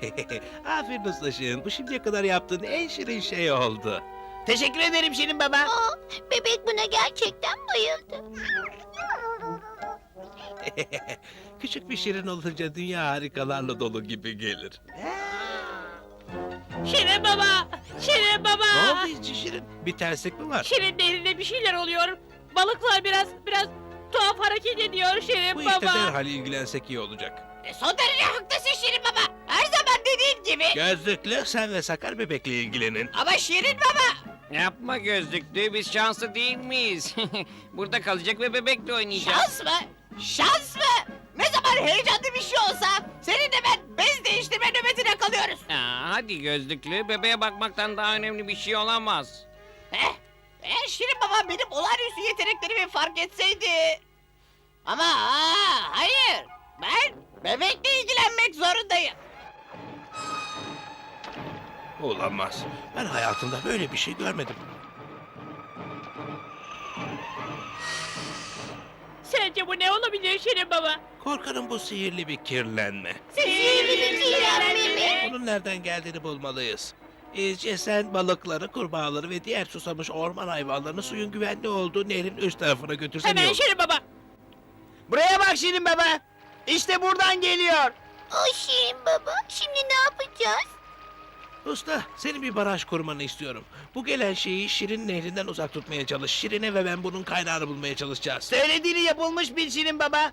Aferin ustaşığın. Bu şimdiye kadar yaptığın en şirin şey oldu. Teşekkür ederim Şirin Baba. Aa, bebek buna gerçekten bayıldı. Küçük bir şirin olunca dünya harikalarla dolu gibi gelir. Şirin baba! Şirin baba! Ne oldu hiç şirin? Bir terslik mi var? Şirin nehrinde bir şeyler oluyor. Balıklar biraz biraz tuhaf hareket ediyor Şirin Bu işte baba. derhal ilgilensek iyi olacak. E, Son derece haklısın Şirin Baba. Her zaman dediğin gibi. Gözlüklü sen ve Sakar bebekle ilgilenin. Ama Şirin Baba. Yapma gözlüklü, biz şanslı değil miyiz? Burada kalacak ve bebekle oynayacağız. Şans mı? Şans mı? Ne zaman heyecanlı bir şey olsa seninle ben bez değiştirme nöbetine kalıyoruz. Aa, hadi gözlüklü, bebeğe bakmaktan daha önemli bir şey olamaz. Eh, eğer Şirin Baba benim olağanüstü yeteneklerimi fark etseydi. Ama aa, hayır. Ben bebekle ilgilenmek zorundayım. Olamaz. Ben hayatımda böyle bir şey görmedim. Sence bu ne olabilir Şirin baba? Korkarım bu sihirli bir kirlenme. Sihirli bir kirlenme mi? Onun nereden geldiğini bulmalıyız. İyice sen balıkları, kurbağaları ve diğer susamış orman hayvanlarını suyun güvenli olduğu nehrin üst tarafına götürsen iyi Hemen olur. Şirin baba. Buraya bak Şirin Baba. İşte buradan geliyor. O Şirin baba, şimdi ne yapacağız? Usta, senin bir baraj kurmanı istiyorum. Bu gelen şeyi Şirin nehrinden uzak tutmaya çalış. Şirin'e ve ben bunun kaynağını bulmaya çalışacağız. Söylediğini yapılmış bir Şirin Baba.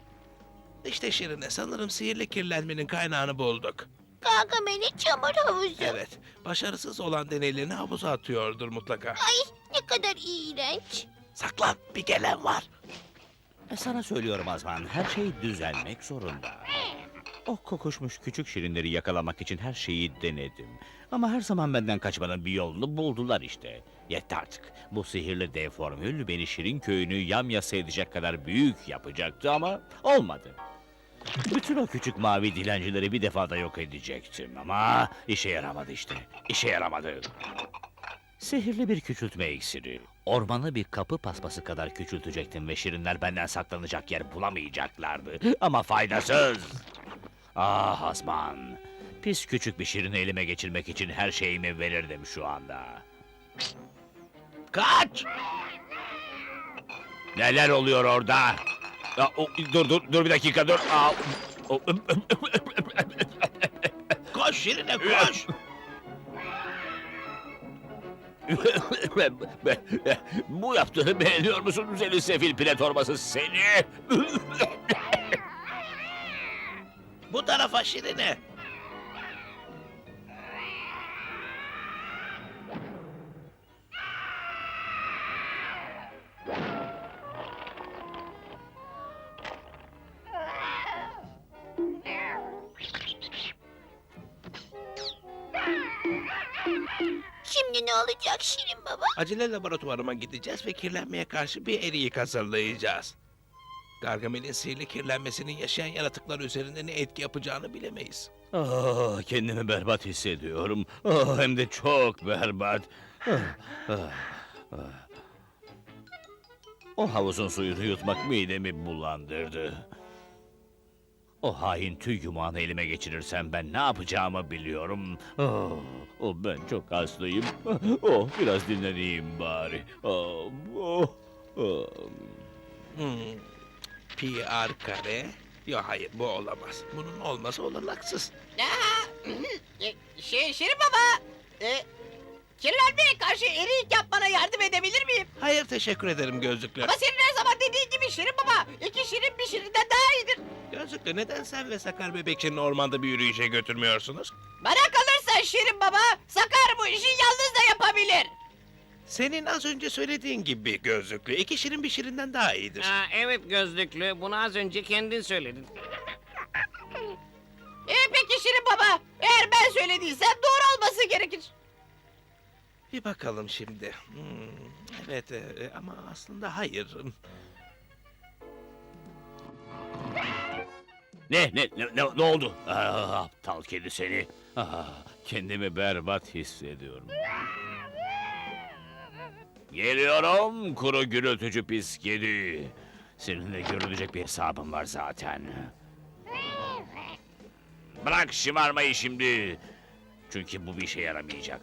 İşte Şirin'e sanırım sihirli kirlenmenin kaynağını bulduk. Gargamel'in çamur havuzu. Evet, başarısız olan deneylerini havuza atıyordur mutlaka. Ay ne kadar iğrenç. Saklan, bir gelen var. Sana söylüyorum Azman, her şey düzelmek zorunda. O kokuşmuş küçük şirinleri yakalamak için her şeyi denedim. Ama her zaman benden kaçmanın bir yolunu buldular işte. Yetti artık. Bu sihirli dev formül beni şirin köyünü yamyasa edecek kadar büyük yapacaktı ama olmadı. Bütün o küçük mavi dilencileri bir defada yok edecektim ama işe yaramadı işte. İşe yaramadı. Sihirli bir küçültme iksiri. Ormanı bir kapı paspası kadar küçültecektim ve şirinler benden saklanacak yer bulamayacaklardı. Ama faydasız. Ah Asman. Pis küçük bir şirini elime geçirmek için her şeyimi verirdim şu anda. Kaç! Neler oluyor orada? Aa, o, dur dur dur bir dakika dur. Aa, o- Koş Şirin'e koş! Bu yaptığını beğeniyor musun seni sefil pire torbası seni? Bu tarafa Şirin'e. Şimdi ne olacak Şirin baba? Acele laboratuvarıma gideceğiz ve kirlenmeye karşı bir eriyik hazırlayacağız. Gargamel'in sihirli kirlenmesinin yaşayan yaratıklar üzerinde ne etki yapacağını bilemeyiz. Ah, kendimi berbat hissediyorum. Ah, hem de çok berbat. Ah, ah, ah. O havuzun suyunu yutmak midemi bulandırdı. O hain tüy yumağını elime geçirirsem ben ne yapacağımı biliyorum. Ah, oh, ben çok hastayım. Oh, biraz dinleneyim bari. Ah, oh, ah. Hmm. PR kare. Yok hayır bu olamaz. Bunun olması olanaksız. Aa, e, şey Şirin Baba. E, kirlenmeye karşı erik yapmana yardım edebilir miyim? Hayır teşekkür ederim gözlüklü. Ama senin her zaman dediğin gibi Şirin Baba. iki Şirin bir Şirin'den daha iyidir. Gözlüklü neden sen ve Sakar bebekçinin ormanda bir yürüyüşe götürmüyorsunuz? Bana kalırsa Şirin Baba Sakar bu işi yalnız da yapabilir. Senin az önce söylediğin gibi gözlüklü. iki şirin bir şirinden daha iyidir. Aa, evet gözlüklü, bunu az önce kendin söyledin. E, peki Şirin Baba eğer ben söylediysem doğru olması gerekir. Bir bakalım şimdi. Hmm, evet e, ama aslında hayır. Ne, ne, ne, ne, ne oldu? Ah, aptal kedi seni. Ah, kendimi berbat hissediyorum. Geliyorum kuru gürültücü pis kedi. Seninle görülecek bir hesabım var zaten. Bırak şımarmayı şimdi. Çünkü bu bir işe yaramayacak.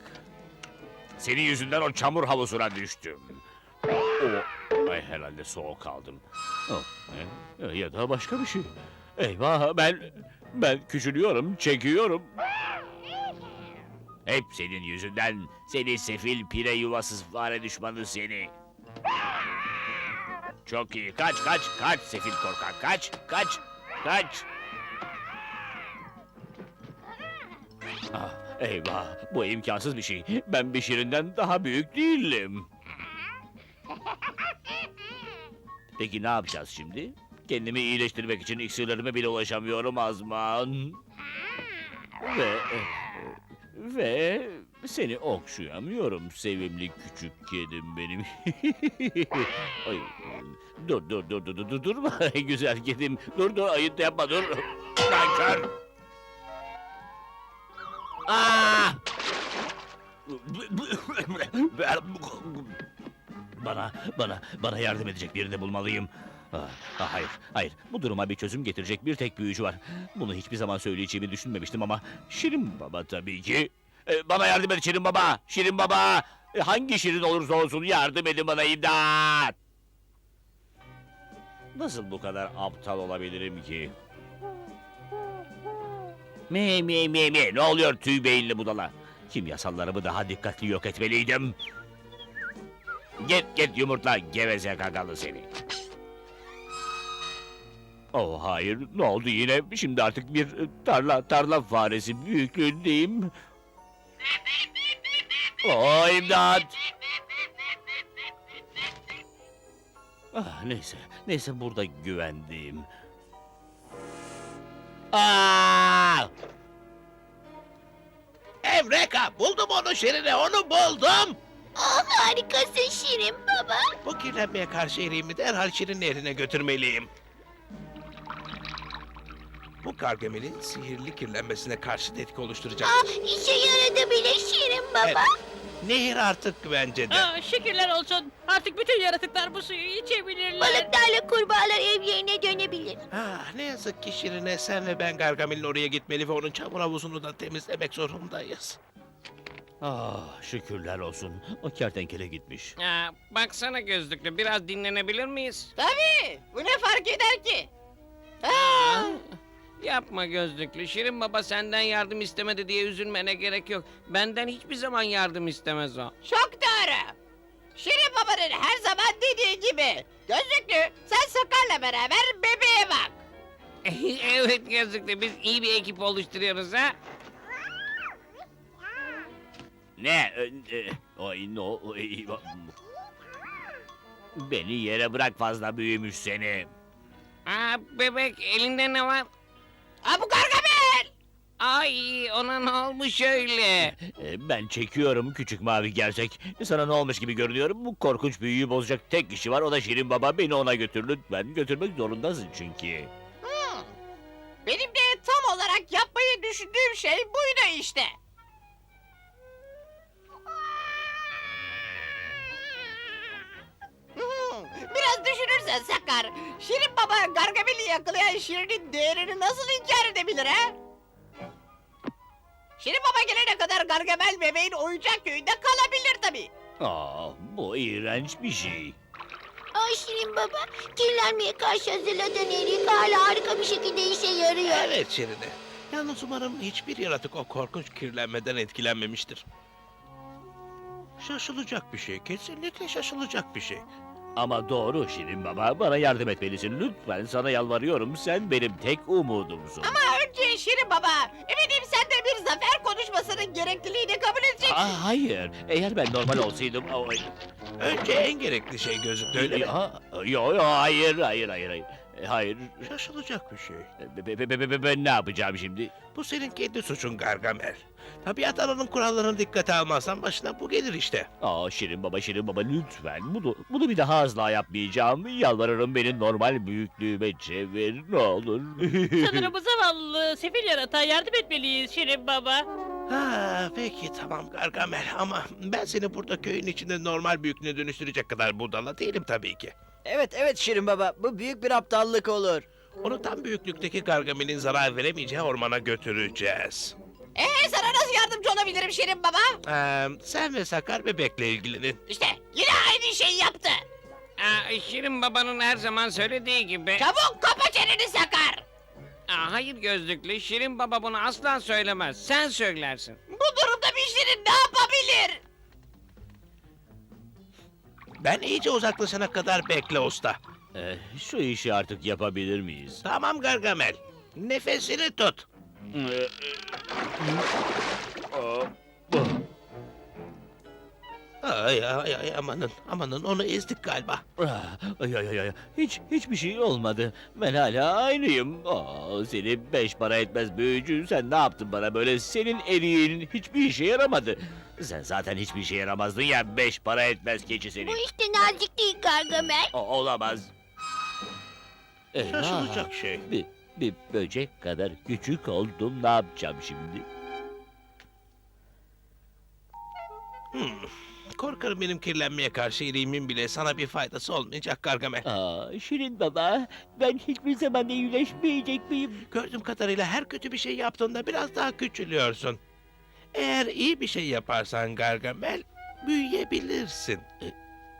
Senin yüzünden o çamur havuzuna düştüm. O, ay herhalde soğuk kaldım. Oh, e, ya da başka bir şey. Eyvah ben, ben küçülüyorum, çekiyorum. Hep senin yüzünden. Seni sefil pire yuvasız fare düşmanı seni. Çok iyi. Kaç kaç kaç sefil korkak. Kaç kaç kaç. Ah, eyvah bu imkansız bir şey. Ben bir şirinden daha büyük değilim. Peki ne yapacağız şimdi? Kendimi iyileştirmek için iksirlerime bile ulaşamıyorum Azman. Ve... Ve seni okşayamıyorum sevimli küçük kedim benim. Ay, dur dur dur dur dur dur durma güzel kedim. Dur dur ayıp yapma dur. Nankör. Aa! Bana, bana, bana yardım edecek birini bulmalıyım. Ah, hayır, hayır. Bu duruma bir çözüm getirecek bir tek büyücü var. Bunu hiçbir zaman söyleyeceğimi düşünmemiştim ama... Şirin Baba tabii ki. Ee, bana yardım et Şirin Baba! Şirin Baba! Ee, hangi Şirin olursa olsun yardım edin bana imdat! Nasıl bu kadar aptal olabilirim ki? Me me me me ne oluyor tüy beyinli budala? Kimyasallarımı daha dikkatli yok etmeliydim. Git git yumurtla geveze kakalı seni. Oh hayır ne oldu yine? Şimdi artık bir e, tarla tarla faresi büyüklüğündeyim. Oh imdat! Ah, neyse, neyse burada güvendiğim. Aa! Evreka buldum onu Şirin'e onu buldum. Oh harikasın Şirin baba. Bu kirlenmeye karşı eriğimi derhal Şirin nehrine götürmeliyim. Bu Gargamel'in sihirli kirlenmesine karşı etki oluşturacak. Ah işe yaradı bile Şirin baba. Evet. Nehir artık güvencede. Aa, şükürler olsun. Artık bütün yaratıklar bu suyu içebilirler. Balıklarla kurbağalar evlerine dönebilir. Ah, ne yazık ki Şirin'e sen ve ben Gargamel'in oraya gitmeli ve onun çamur havuzunu da temizlemek zorundayız. Ah şükürler olsun. O kertenkele gitmiş. Aa, baksana gözlüklü biraz dinlenebilir miyiz? Tabii. Bu ne fark eder ki? Aa, Yapma gözlüklü. Şirin baba senden yardım istemedi diye üzülmene gerek yok. Benden hiçbir zaman yardım istemez o. çok doğru. Şirin babanın her zaman dediği gibi. Gözlüklü sen Sakar'la beraber bebeğe bak. evet gözlüklü biz iyi bir ekip oluşturuyoruz ha. Ne? E, e, Ay no. ay, Beni yere bırak fazla büyümüş seni. Aa, bebek elinde ne var? Aa bu Gargamel. Ay ona ne olmuş öyle? E, Ben çekiyorum küçük mavi gerçek. Sana ne olmuş gibi görünüyorum. Bu korkunç büyüyü bozacak tek kişi var. O da Şirin Baba. Beni ona götür lütfen. Götürmek zorundasın çünkü. Hmm. Benim de tam olarak yapmayı düşündüğüm şey buydu işte. Sakar, Şirin Baba Gargamel'i yakalayan Şirin'in değerini nasıl inkar edebilir ha? Şirin Baba gelene kadar Gargamel bebeğin oyuncak köyünde kalabilir tabii. Aa, bu iğrenç bir şey. Ah Şirin baba. Kirlenmeye karşı hazırladığın erik hala harika bir şekilde işe yarıyor. Evet Şirin'e. Yalnız umarım hiçbir yaratık o korkunç kirlenmeden etkilenmemiştir. Şaşılacak bir şey. Kesinlikle şaşılacak bir şey. Ama doğru Şirin Baba. Bana yardım etmelisin. Lütfen sana yalvarıyorum. Sen benim tek umudumsun. Ama önce Şirin Baba, eminim sen de bir zafer konuşmasının gerekliliğini kabul edeceksin. Aa, hayır. Eğer ben normal olsaydım... Ay, Önce en gerekli şey gözüktü öyle mi? Ya, yo, yo, hayır, hayır, hayır, hayır. E, Hayır. Şaşılacak bir şey. Be- be- be- be- be- ben ne yapacağım şimdi? Bu senin kendi suçun Gargamel. Tabiat alanın kurallarını dikkate almazsan başına bu gelir işte. Aa Şirin Baba, Şirin Baba lütfen. Bunu, bunu bir daha asla yapmayacağım. Yalvarırım beni normal büyüklüğüme çevir. Ne olur. Sanırım bu zavallı sefil yaratığa yardım etmeliyiz Şirin Baba. Ha peki tamam Gargamel ama ben seni burada köyün içinde normal büyüklüğüne dönüştürecek kadar budala değilim tabii ki. Evet evet Şirin Baba bu büyük bir aptallık olur. Onu tam büyüklükteki Gargamel'in zarar veremeyeceği ormana götüreceğiz. Ee sana nasıl yardımcı olabilirim Şirin Baba? Ee, sen ve Sakar bebekle ilgilenin. İşte yine aynı şeyi yaptı. Aa, Şirin babanın her zaman söylediği gibi. Çabuk kapa çeneni Sakar. Aa, hayır gözlüklü, Şirin baba bunu asla söylemez. Sen söylersin. Bu durumda bir Şirin ne yapabilir? Ben iyice uzaklaşana kadar bekle usta. Ee, şu işi artık yapabilir miyiz? Tamam Gargamel. Nefesini tut. Ee, Ay ay ay amanın amanın onu ezdik galiba. Ah, Ay ay ay ay. Hiç hiçbir şey olmadı. Ben hala aynıyım. Aa, seni beş para etmez büyücü. Sen ne yaptın bana böyle? Senin eriğin hiçbir işe yaramadı. Sen zaten hiçbir işe yaramazdın ya beş para etmez keçi seni. Bu işte nazik değil Gargamel. O- olamaz. Eyvah. Şaşılacak şey. Bir, bir böcek kadar küçük oldum. Ne yapacağım şimdi? Hmm. Korkarım benim kirlenmeye karşı iriğimin bile sana bir faydası olmayacak Gargamel. Aa, Şirin baba, ben hiçbir zaman iyileşmeyecek miyim? Gördüğüm kadarıyla her kötü bir şey yaptığında biraz daha küçülüyorsun. Eğer iyi bir şey yaparsan Gargamel, büyüyebilirsin.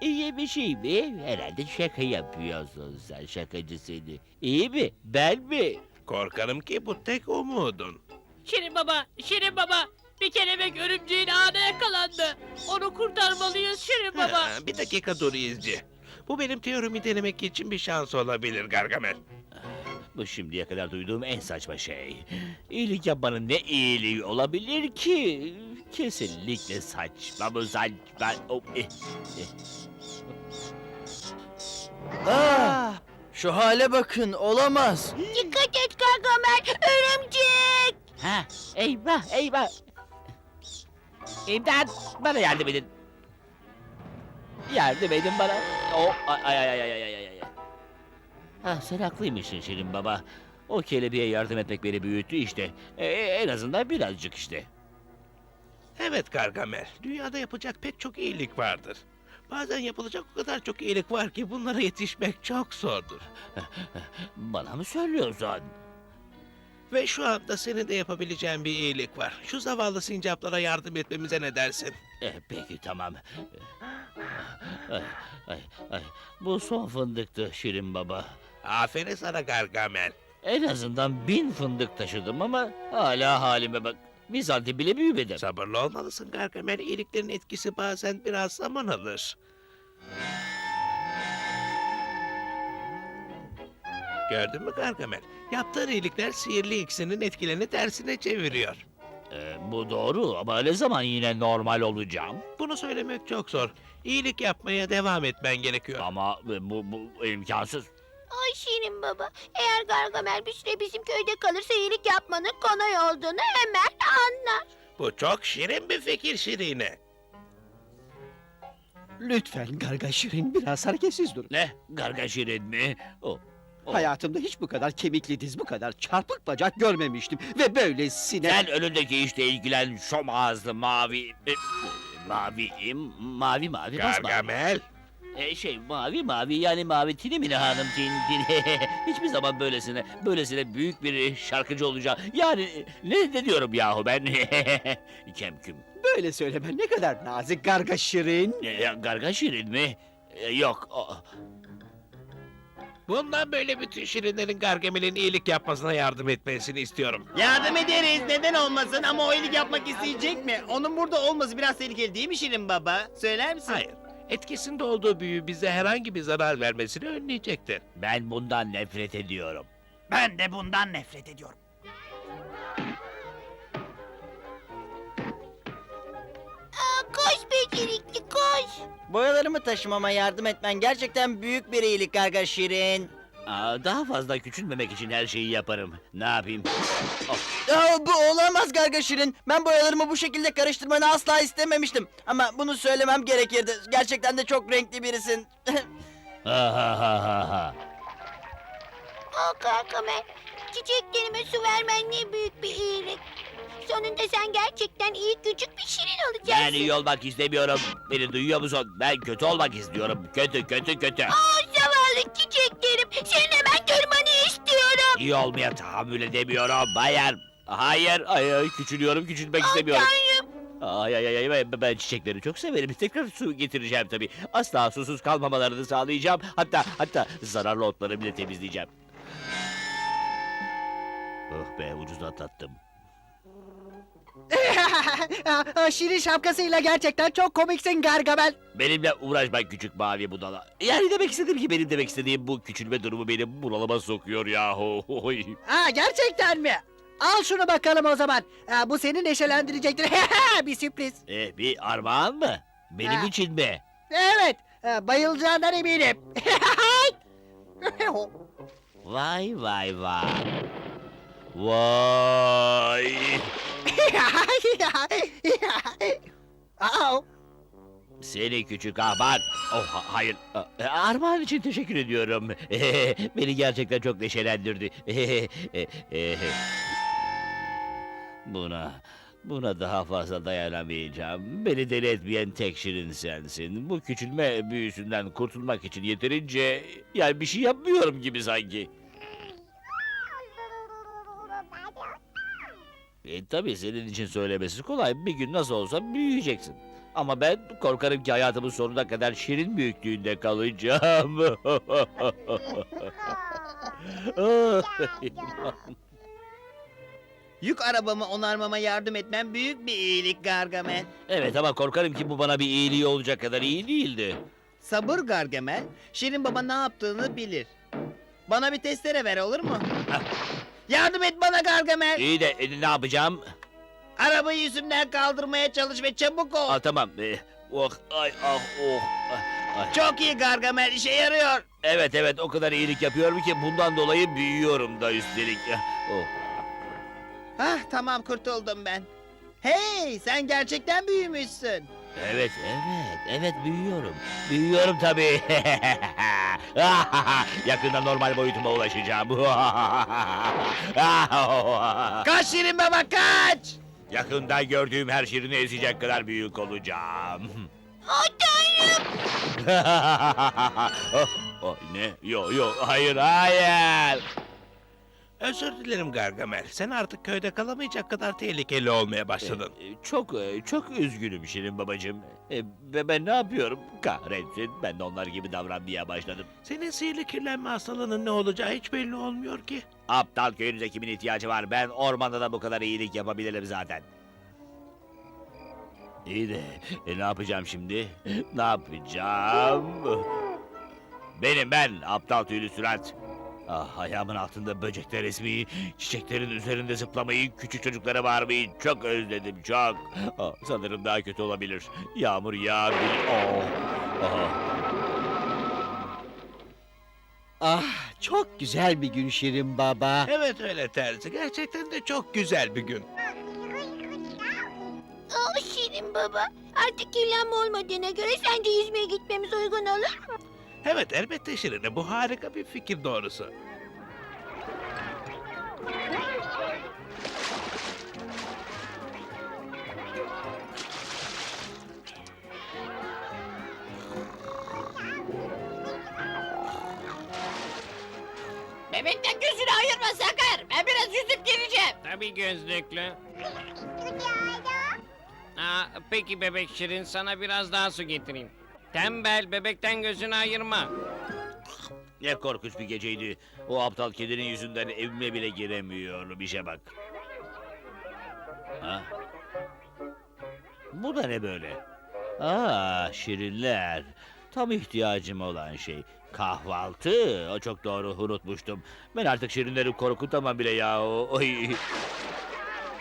İyi bir şey mi? Herhalde şaka yapıyorsun sen şakacı seni. İyi mi? Ben mi? Korkarım ki bu tek umudun. Şirin baba, Şirin baba. Bir kelebek örümceğin ağına yakalandı. Onu kurtarmalıyız Şirin baba. Ha, bir dakika dur izci. Bu benim teorimi denemek için bir şans olabilir Gargamel. Bu şimdiye kadar duyduğum en saçma şey. İyilik yapmanın ne iyiliği olabilir ki? Kesinlikle saçma bu saçma. Oh, eh, eh. Ah, şu hale bakın olamaz. Dikkat et Gargamel. Örümcek. Ha, eyvah eyvah. İmdat bana yardım edin. Yardım edin bana. Oh, ay ay ay ay ay ay ay. ay. Ah sen haklıymışsın Şirin baba. O kelebeğe yardım etmek beni büyüttü işte. E, en azından birazcık işte. Evet Gargamel, dünyada yapacak pek çok iyilik vardır. Bazen yapılacak o kadar çok iyilik var ki bunlara yetişmek çok zordur. Bana mı söylüyorsun? Ve şu anda senin de yapabileceğin bir iyilik var. Şu zavallı sincaplara yardım etmemize ne dersin? Eh, peki tamam. Ay, ay, ay. Bu son fındıktı Şirin baba. Aferin sana Gargamel. En azından bin fındık taşıdım ama hala halime bak. Bir santim bile büyümedim. Sabırlı olmalısın Gargamel. İyiliklerin etkisi bazen biraz zaman alır. Gördün mü Gargamel? Yaptığın iyilikler sihirli iksinin etkilerini tersine çeviriyor. Ee, bu doğru ama ne zaman yine normal olacağım? Bunu söylemek çok zor. İyilik yapmaya devam etmen gerekiyor. Ama bu, bu imkansız. Ay Şirin baba. Eğer Gargamel bir süre bizim köyde kalırsa iyilik yapmanın kolay olduğunu hemen anlar. Bu çok şirin bir fikir Şirine. Lütfen Garga Şirin biraz hareketsiz durun. Ne? Garga Şirin mi? O. Hayatımda hiç bu kadar kemikli diz, bu kadar çarpık bacak görmemiştim. Ve böylesine... Sen önündeki işle ilgilen şom ağızlı mavi... e, mavi, e, mavi mavi basma. Gargamel. E, şey mavi mavi yani mavi tini mini hanım tin tin. Hiçbir zaman böylesine böylesine büyük bir şarkıcı olacağım. Yani e, ne, ne diyorum yahu ben? Kemküm. Böyle söylemen ne kadar nazik Garga Şirin. E, garga şirin mi? E, yok. o- Bundan böyle bütün şirinlerin Gargamel'in iyilik yapmasına yardım etmesini istiyorum. Yardım ederiz. Neden olmasın ama o iyilik yapmak isteyecek mi? Onun burada olması biraz tehlikeli değil mi Şirin Baba? Söyler misin? Hayır. Etkisinde olduğu büyü bize herhangi bir zarar vermesini önleyecektir. Ben bundan nefret ediyorum. Ben de bundan nefret ediyorum. Becerikli koş. Boyalarımı taşımama yardım etmen gerçekten büyük bir iyilik Garga Şirin. Aa, daha fazla küçülmemek için her şeyi yaparım. Ne yapayım? Aa, bu olamaz Garga Şirin. Ben boyalarımı bu şekilde karıştırmanı asla istememiştim. Ama bunu söylemem gerekirdi. Gerçekten de çok renkli birisin. Ha ha ha ha ha. Aa Gargamel. Çiçeklerime su vermen ne büyük bir iyilik. Sonunda sen gerçekten iyi küçük bir şirin olacaksın. Ben iyi olmak istemiyorum. Beni duyuyor musun? Ben kötü olmak istiyorum. Kötü kötü kötü. Aa zavallı çiçeklerim. Senin hemen durmanı istiyorum. iyi olmaya tahammül edemiyorum. Hayır. Hayır. Hayır. Küçülüyorum. Küçülmek istemiyorum. Ay ay ay ay ben, ben çiçekleri çok severim. Tekrar su getireceğim tabii. Asla susuz kalmamalarını sağlayacağım. Hatta hatta zararlı otları bile temizleyeceğim. Oh be ucuz atlattım. Şirin şapkasıyla gerçekten çok komiksin Gargamel. Benimle uğraşma küçük mavi budala. Yani demek istedim ki benim demek istediğim bu küçülme durumu beni bunalıma sokuyor yahu. Ha gerçekten mi? Al şunu bakalım o zaman. Ha, bu seni neşelendirecektir. bir sürpriz. Eh, bir armağan mı? Benim Ha. için mi? Evet. ha, bayılacağından eminim. Vay vay vay. Vay. Aa, Seni küçük ahmak. Oh ha- hayır. Armağan için teşekkür ediyorum. Beni gerçekten çok neşelendirdi. Buna, buna daha fazla dayanamayacağım. Beni deli etmeyen tek şirin sensin. Bu küçülme büyüsünden kurtulmak için yeterince... Yani bir şey yapmıyorum gibi sanki. E, tabii senin için söylemesi kolay. Bir gün nasıl olsa büyüyeceksin. Ama ben korkarım ki hayatımın sonuna kadar şirin büyüklüğünde kalacağım. Yük arabamı onarmama yardım etmen büyük bir iyilik Gargamel. evet ama korkarım ki bu bana bir iyiliği olacak kadar iyi değildi. Sabır Gargamel. Şirin baba ne yaptığını bilir. Bana bir testere ver olur mu? Yardım et bana Gargamel. İyi de e, ne yapacağım? Arabayı yüzümden kaldırmaya çalış ve çabuk ol. Aa, tamam. E, oh, ay, ah, oh. ah, ay. Çok iyi Gargamel işe yarıyor. Evet evet o kadar iyilik yapıyorum ki bundan dolayı büyüyorum da üstelik. Oh. Hah tamam kurtuldum ben. Hey sen gerçekten büyümüşsün. Evet, evet, evet büyüyorum. Büyüyorum tabii. Yakında normal boyutuma ulaşacağım. Kaç Şirin baba kaç. Yakında gördüğüm her şirini ezecek kadar büyük olacağım. Oh tanrım. oh, oh, ne? Yo yo hayır hayır. Özür dilerim Gargamel. Sen artık köyde kalamayacak kadar tehlikeli olmaya başladın. Ee, Çok e, çok üzgünüm Şirin babacığım. E, Ve ben ne yapıyorum? Kahretsin ben de onlar gibi davranmaya başladım. Senin sihirli kirlenme hastalığının ne olacağı hiç belli olmuyor ki. Aptal köyünüze kimin ihtiyacı var? Ben ormanda da bu kadar iyilik yapabilirim zaten. İyi de e, ne yapacağım şimdi? Ne yapacağım? Benim ben aptal tüylü sürat. Ah, ayağımın altında böcekler resmi, çiçeklerin üzerinde zıplamayı, küçük çocuklara bağırmayı çok özledim çok. Ah, sanırım daha kötü olabilir. Yağmur yağabilir. Oh. Ah. Ah çok güzel bir gün Şirin baba. Evet öyle terzi. Gerçekten de çok güzel bir gün. Oh Şirin baba. Artık kirlenme olmadığına göre sence yüzmeye gitmemiz uygun olur mu? Evet elbette Şirine. Bu harika bir fikir doğrusu. Bebekten gözünü ayırma Sakar. Ben biraz yüzüp geleceğim. Tabii gözlüklü. Aa, peki bebek Şirin sana biraz daha su getireyim. Tembel bebekten gözünü ayırma. Ne korkunç bir geceydi. O aptal kedinin yüzünden evime bile giremiyorum. İşe bak. Ha? Bu da ne böyle? Aa, şirinler. Tam ihtiyacım olan şey. Kahvaltı. O çok doğru unutmuştum. Ben artık şirinleri korkutamam bile ya. Oy.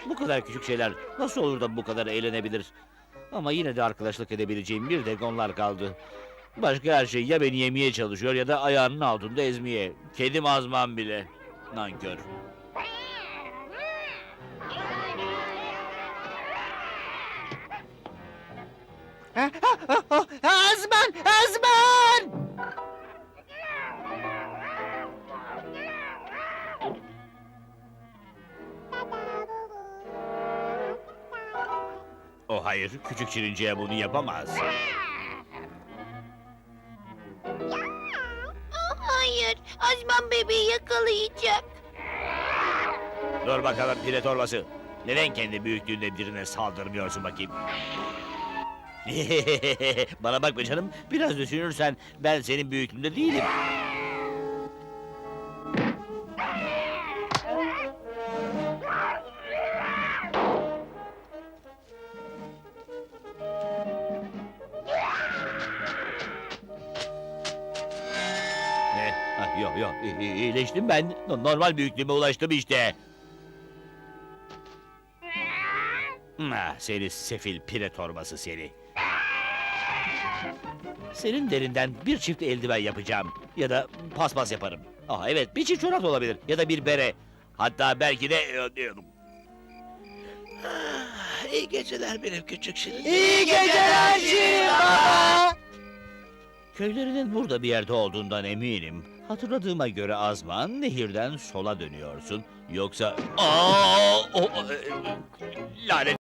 Bu kadar küçük şeyler nasıl olur da bu kadar eğlenebilir? Ama yine de arkadaşlık edebileceğim bir tek onlar kaldı. Başka her şey ya beni yemeye çalışıyor ya da ayağının altında ezmeye. Kedim azmam bile. Nankör. Azman! Azman! Hayır, küçük şirinceye bunu yapamaz. Oh hayır. Azman bebeği yakalayacak. Dur bakalım pire torbası. Neden kendi büyüklüğünde birine saldırmıyorsun bakayım? Bana bakma canım. Biraz düşünürsen ben senin büyüklüğünde değilim. İ- i- iyileştim ben. No- Normal büyüklüğüme ulaştım işte. Seni sefil pire torbası seni. Senin derinden bir çift eldiven yapacağım. Ya da paspas yaparım. Aa evet bir çift çorap olabilir. Ya da bir bere. Hatta belki de... e, Ah, İyi geceler benim küçük şirin. İyi geceler Şirin Baba. Köylerinin burada bir yerde olduğundan eminim. Hatırladığıma göre Azman nehirden sola dönüyorsun. Yoksa... Aa, o, e, lanet